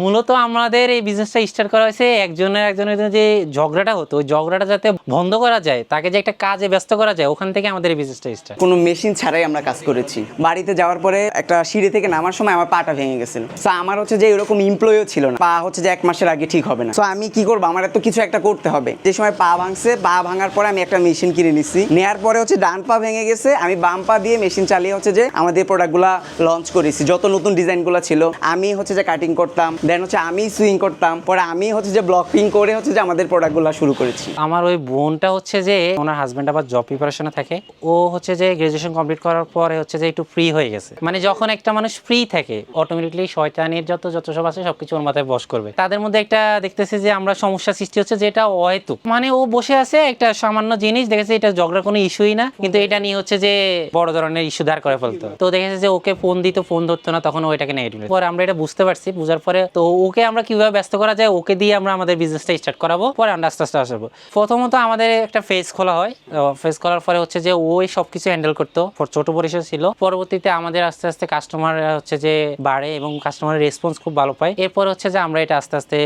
মূলত আমাদের এই বিজনেসটা স্টার্ট করা হয়েছে একজনের একজনের যে ঝগড়াটা হতো, ওই ঝগড়াটা যাতে বন্ধ করা যায়, তাকে যে একটা কাজে ব্যস্ত করা যায়, ওখান থেকে আমাদের এই বিজনেসটা স্টার্ট কোনো মেশিন ছাড়াই আমরা কাজ করেছি। বাড়িতে যাওয়ার পরে একটা সিঁড়ি থেকে নামার সময় আমার পাটা ভেঙে গেছিল। তো আমার হচ্ছে যে এরকম এমপ্লয়ও ছিল না। পা হচ্ছে যে এক মাসের আগে ঠিক হবে না। তো আমি কি করব? আমার তো কিছু একটা করতে হবে। যে সময় পা ভাঙছে, পা ভাঙার পরে আমি একটা মেশিন কিনে নিছি। নেয়ার পরে হচ্ছে ডান পা ভেঙে গেছে। আমি বাম পা দিয়ে মেশিন চালিয়ে হচ্ছে যে আমাদের প্রোডাক্টগুলো লঞ্চ করেছি। যত নতুন ডিজাইনগুলো ছিল, আমি হচ্ছে যে কাটিং করতাম। দেন হচ্ছে আমি সুইং করতাম। পরে আমি হচ্ছে যে ব্লকিং করে হচ্ছে যে আমাদের প্রোডাক্টগুলো শুরু করেছি। আমার ওই বোনটা হচ্ছে যে ওনার হাজব্যান্ড আবার জব প্রিপারেশনে থাকে। ও হচ্ছে যে গ্রাজুয়েশন কমপ্লিট করার পরে হচ্ছে যে একটু ফ্রি হয়ে গেছে। মানে যখন একটা মানুষ ফ্রি থাকে অটোমেটিকলি শয়তানের যত যত সব আছে সবকিছু ওর মাথায় বস করবে। তাদের মধ্যে একটা দেখতেছি যে আমরা সমস্যা সৃষ্টি হচ্ছে যেটা অহেতু মানে ও বসে আছে একটা সামান্য জিনিস, দেখেছে এটা ঝগড়ার কোনো ইস্যুই না, কিন্তু এটা নিয়ে হচ্ছে যে বড় ধরনের ইস্যু দাঁড় করে ফেলতো তো দেখেছে যে ওকে ফোন দিত ফোন ধরতো না, তখন ও এটাকে নেগেটিভ পরে আমরা এটা বুঝতে পারছি, বুঝার পরে তো ওকে আমরা কীভাবে ব্যস্ত করা যায় ওকে দিয়ে আমরা আমাদের বিজনেসটা স্টার্ট করাবো পরে আমরা আস্তে আস্তে আসব। প্রথমত আমাদের একটা ফেস খোলা হয়। ফেস খোলার পরে হচ্ছে যে ওই সব কিছু হ্যান্ডেল করতো। ছোট পরিসর ছিল। পরবর্তীতে আমাদের আস্তে আস্তে কাস্টমার হচ্ছে যে বাড়ে এবং কাস্টমারের রেসপন্স খুব ভালো পায়। এরপর হচ্ছে যে আমরা এটা আস্তে আস্তে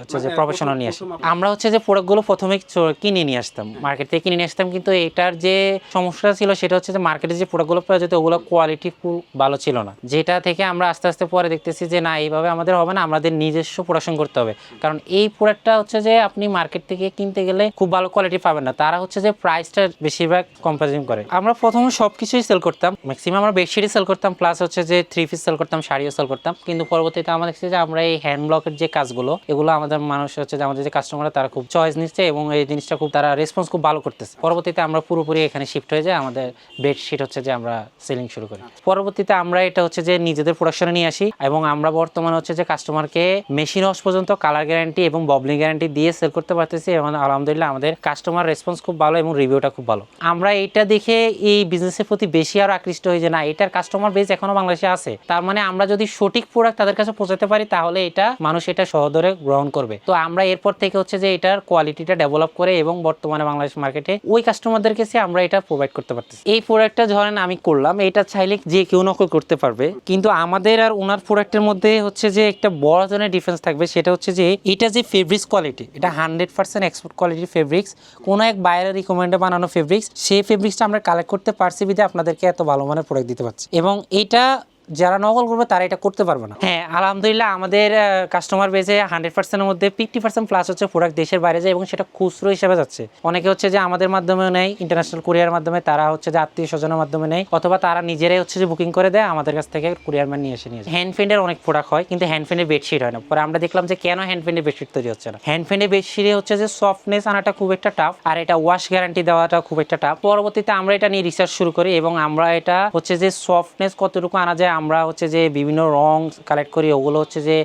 হচ্ছে যে প্রফেশনাল নিয়ে আসি। আমরা হচ্ছে যে প্রোডাক্টগুলো প্রথমে কিনে নিয়ে আসতাম। মার্কেট থেকে কিনে নিয়ে আসতাম। কিন্তু এটার যে সমস্যা ছিল সেটা হচ্ছে যে মার্কেটে যে প্রোডাক্টগুলো পাওয়া যেত ওগুলো কোয়ালিটি খুব ভালো ছিল না। যেটা থেকে আমরা আস্তে আস্তে পরে দেখতেছি যে না এইভাবে আমাদের হবে না। আমাদের নিজস্ব প্রোডাকশন করতে হবে। কারণ এই প্রোডাক্টটা হচ্ছে যে আপনি মার্কেট থেকে কিনতে গেলে খুব ভালো কোয়ালিটি পাবেন না। তারা হচ্ছে যে প্রাইসটা বেশিরভাগ কম্পারিজন করে। আমরা প্রথমে সব কিছুই সেল করতাম। ম্যাক্সিমাম আমরা বেডশিটই সেল করতাম প্লাস হচ্ছে যে থ্রি পিস সেল করতাম, শাড়িও সেল করতাম। কিন্তু পরবর্তীতে আমরা দেখছি যে আমরা এই হ্যান্ড ব্লকের যে কাজগুলো, এগুলো আমাদের মানুষ হচ্ছে যে আমাদের যে কাস্টমার তারা খুব চয়েস নিচ্ছে এবং এই জিনিসটা খুব তারা রেসপন্স খুব ভালো করতেছে। পরবর্তীতে আমরা পুরোপুরি এখানে শিফট হয়ে যায়, আমাদের বেডশিট হচ্ছে যে আমরা সেলিং শুরু করি। পরবর্তীতে আমরা এটা হচ্ছে যে নিজেদের প্রোডাকশনে নিয়ে আসি এবং আমরা বর্তমানে হচ্ছে যে কাস্টমারকে মেশিন ওয়াশ পর্যন্ত কালার গ্যারান্টি এবং ববলিং গ্যারান্টি দিয়ে সেল করতে পারতেছি এবং আলহামদুলিল্লাহ আমাদের কাস্টমার রেসপন্স খুব ভালো এবং রিভিউটা খুব ভালো। আমরা এটা দেখে এই বিজনেসের প্রতি বেশি আরও আকৃষ্ট হয়ে যে, না, এটার কাস্টমার বেস এখনও বাংলাদেশে আছে। তার মানে আমরা যদি সঠিক প্রোডাক্ট তাদের কাছে পৌঁছাতে পারি, তাহলে এটা মানুষ এটা সহদরে গ্রহণ করবে। তো আমরা এরপর থেকে হচ্ছে যে এটার কোয়ালিটিটা ডেভেলপ করে এবং বর্তমানে বাংলাদেশ মার্কেটে ওই কাস্টমারদের কাছে আমরা এটা প্রোভাইড করতে পারতেছি। এই প্রোডাক্টটা ধরেন আমি করলাম, এটা চাইলে যে কেউ নকল করতে পারবে, কিন্তু আমাদের আর ওনার প্রোডাক্টের মধ্যে হচ্ছে যে একটা বড় ধরনের ডিফারেন্স থাকবে সেটা হচ্ছে যে এটা যে ফেব্রিক্স কোয়ালিটি এটা হান্ড্রেড পার্সেন্ট এক্সপোর্ট কোয়ালিটির ফেব্রিক্স কোনো এক বাইরের রিকমেন্ডে বানানো ফেব্রিক্স সেই ফেব্রিক্সটা আমরা কালেক্ট করতে পারছি বিধে আপনাদেরকে এত ভালো মানের প্রোডাক্ট দিতে পারছি। এবং এটা যারা নকল করবে তারা এটা করতে পারবে না। হ্যাঁ আলহামদুলিল্লাহ আমাদের কাস্টমার বেজে হান্ড্রেড পার্সেন্টের মধ্যে ফিফটি পার্সেন্ট প্লাস হচ্ছে প্রোডাক্ট দেশের বাইরে যায় এবং সেটা খুচরো হিসেবে যাচ্ছে। অনেকে হচ্ছে যে আমাদের মাধ্যমেও নেয় ইন্টারন্যাশনাল কুরিয়ার মাধ্যমে তারা হচ্ছে যে আত্মীয় স্বজনের মাধ্যমে নেয় অথবা তারা নিজেরাই হচ্ছে যে বুকিং করে দেয় আমাদের কাছ থেকে কুরিয়ার ম্যান নিয়ে এসে নিয়ে হ্যান্ড ফেন্ডের অনেক প্রোডাক্ট হয় কিন্তু হ্যান্ড বেডশিট হয় না। পরে আমরা দেখলাম যে কেন হ্যান্ড বেডশিট তৈরি হচ্ছে না। হ্যান্ড ফেন্ডের বেডশিটে হচ্ছে যে সফটনেস আনাটা খুব একটা টাফ আর এটা ওয়াশ গ্যারান্টি দেওয়াটা খুব একটা টাফ পরবর্তীতে আমরা এটা নিয়ে রিসার্চ শুরু করি এবং আমরা এটা হচ্ছে যে সফটনেস কতটুকু আনা যায় আমরা হচ্ছে যে বিভিন্ন রং কালেক্ট করি, ওগুলো হচ্ছে যে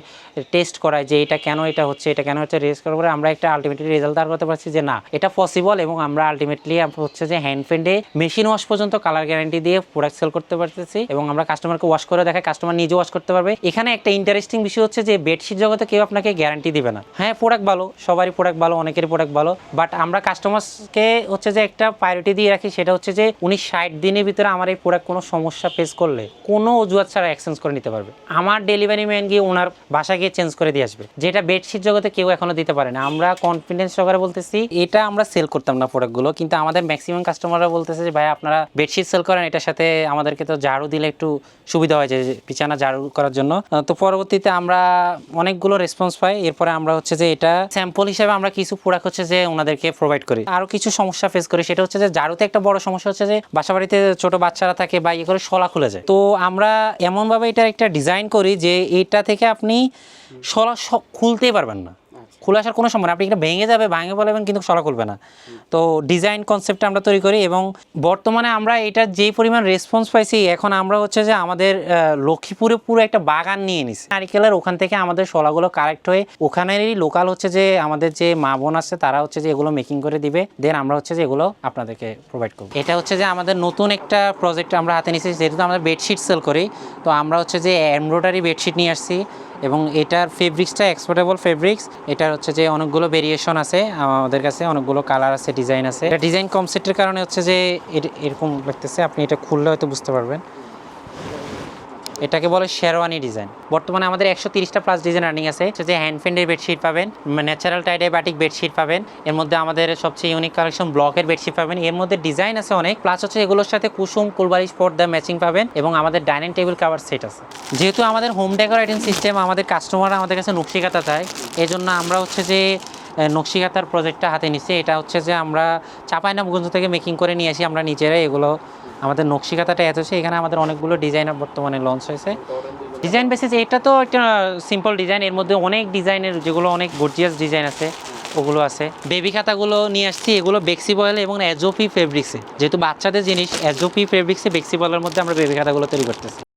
টেস্ট করাই যে এটা কেন এটা হচ্ছে, এটা কেন হচ্ছে রেস্ট করার পরে আমরা একটা আলটিমেটলি রেজাল্ট দাঁড় করতে পারছি যে না, এটা পসিবল এবং আমরা আলটিমেটলি হচ্ছে যে হ্যান্ড ফেন্ডে মেশিন ওয়াশ পর্যন্ত কালার গ্যারান্টি দিয়ে প্রোডাক্ট সেল করতে পারতেছি এবং আমরা কাস্টমারকে ওয়াশ করে দেখাই কাস্টমার নিজে ওয়াশ করতে পারবে। এখানে একটা ইন্টারেস্টিং বিষয় হচ্ছে যে বেডশিট জগতে কেউ আপনাকে গ্যারান্টি দিবে না। হ্যাঁ প্রোডাক্ট ভালো, সবারই প্রোডাক্ট ভালো, অনেকেরই প্রোডাক্ট ভালো বাট আমরা কাস্টমারকে হচ্ছে যে একটা প্রায়োরিটি দিয়ে রাখি, সেটা হচ্ছে যে উনি ষাট দিনের ভিতরে আমার এই প্রোডাক্ট কোনো সমস্যা ফেস করলে। কোনো অজুহাত ছাড়া এক্সচেঞ্জ করে নিতে পারবে। আমার ডেলিভারি ম্যান গিয়ে ওনার বাসা গিয়ে চেঞ্জ করে দিয়ে আসবে। যেটা বেডশিট জগতে কেউ এখনও দিতে পারে না। আমরা কনফিডেন্স সহকারে বলতেছি, এটা আমরা সেল করতাম না প্রোডাক্টগুলো কিন্তু আমাদের ম্যাক্সিমাম কাস্টমাররা বলতেছে যে, ভাই, আপনারা বেডশিট সেল করেন, এটার সাথে আমাদেরকে তো ঝাড়ু দিলে একটু সুবিধা হয় যে বিছানা ঝাড়ু করার জন্য। তো পরবর্তীতে আমরা অনেকগুলো রেসপন্স পাই। এরপরে আমরা হচ্ছে যে, এটা স্যাম্পল হিসেবে আমরা কিছু প্রোডাক্ট হচ্ছে যে, ওনাদেরকে প্রোভাইড করি। আরও কিছু সমস্যা ফেস করি, সেটা হচ্ছে যে, ঝাড়ুতে একটা বড় সমস্যা হচ্ছে যে বাসা বাড়িতে ছোট বাচ্চারা থাকে বা ইয়ে করে শলা খুলে যায়। তো আমরা এমনভাবে এটার একটা ডিজাইন করি যে এটা থেকে আপনি সরাস খুলতেই পারবেন না। খুলে আসার কোনো সময়। আপনি এটা ভেঙে যাবে, ভাঙে বলবেন কিন্তু সরা খুলবে না। তো ডিজাইন কনসেপ্টটা আমরা তৈরি করি এবং বর্তমানে আমরা এটা যেই পরিমাণ রেসপন্স পাইছি, এখন আমরা হচ্ছে যে আমাদের লক্ষ্মীপুরে পুরো একটা বাগান নিয়ে নিছি। নারিকেলের ওখান থেকে আমাদের শলাগুলো কালেক্ট হয়ে ওখানেরই লোকাল হচ্ছে যে আমাদের যে মা বোন আছে, তারা হচ্ছে যে এগুলো মেকিং করে দিবে। দেন আমরা হচ্ছে যে এগুলো আপনাদেরকে প্রোভাইড করব। এটা হচ্ছে যে আমাদের নতুন একটা প্রজেক্ট আমরা হাতে নিয়েছি যেহেতু আমরা বেডশিট সেল করি, তো আমরা হচ্ছে যে এমব্রয়ডারি বেডশিট নিয়ে আসছি। এবং এটার ফেব্রিক্সটা এক্সপোর্টেবল ফেব্রিক্স এটার হচ্ছে যে অনেকগুলো ভেরিয়েশন আছে, আমাদের কাছে অনেকগুলো কালার আছে ডিজাইন আছে। এটা ডিজাইন সেটের কারণে হচ্ছে যে এর- এরকম লাগতেছে, আপনি এটা খুললে হয়তো বুঝতে পারবেন। এটাকে বলে শেরওয়ানি ডিজাইন বর্তমানে আমাদের একশো তিরিশটা প্লাস ডিজাইন রানিং আছে। যে হ্যান্ড ফেন্ডের বেডশিট পাবেন natural tie dye batik bedsheet পাবেন। এর মধ্যে আমাদের সবচেয়ে ইউনিক কালেকশন ব্লকের বেডশিট পাবেন। এর মধ্যে ডিজাইন আছে অনেক প্লাস হচ্ছে এগুলোর সাথে কুসুম কুলবারিশ পর্দা ম্যাচিং পাবেন এবং আমাদের ডাইনিং টেবিল কাভার সেট আছে। যেহেতু আমাদের হোম ডেকোরেটিং সিস্টেম আমাদের কাস্টমাররা আমাদের কাছে নকশিকাতা চায় এই জন্য আমরা হচ্ছে যে নকশিকাতার প্রজেক্টটা হাতে নিচ্ছি এটা হচ্ছে যে আমরা চাপাইনাবগঞ্জ থেকে মেকিং করে নিয়ে আসি, আমরা নিজেরাই এগুলো আমাদের নকশি নকশিকাতাটা এত হচ্ছে এখানে আমাদের অনেকগুলো ডিজাইনার বর্তমানে লঞ্চ হয়েছে। ডিজাইন বেসিস এটা তো একটা সিম্পল ডিজাইন এর মধ্যে অনেক ডিজাইনের যেগুলো অনেক গর্জিয়াস ডিজাইন আছে, ওগুলো আছে। বেবি খাতাগুলো নিয়ে আসছি, এগুলো বেক্সি বয়েল এবং অ্যাজোপি ফেব্রিক্সে যেহেতু বাচ্চাদের জিনিস অ্যাজোপি ফেব্রিক্সে বেক্সি বয়েলের মধ্যে আমরা বেবি খাতাগুলো তৈরি করতেছি।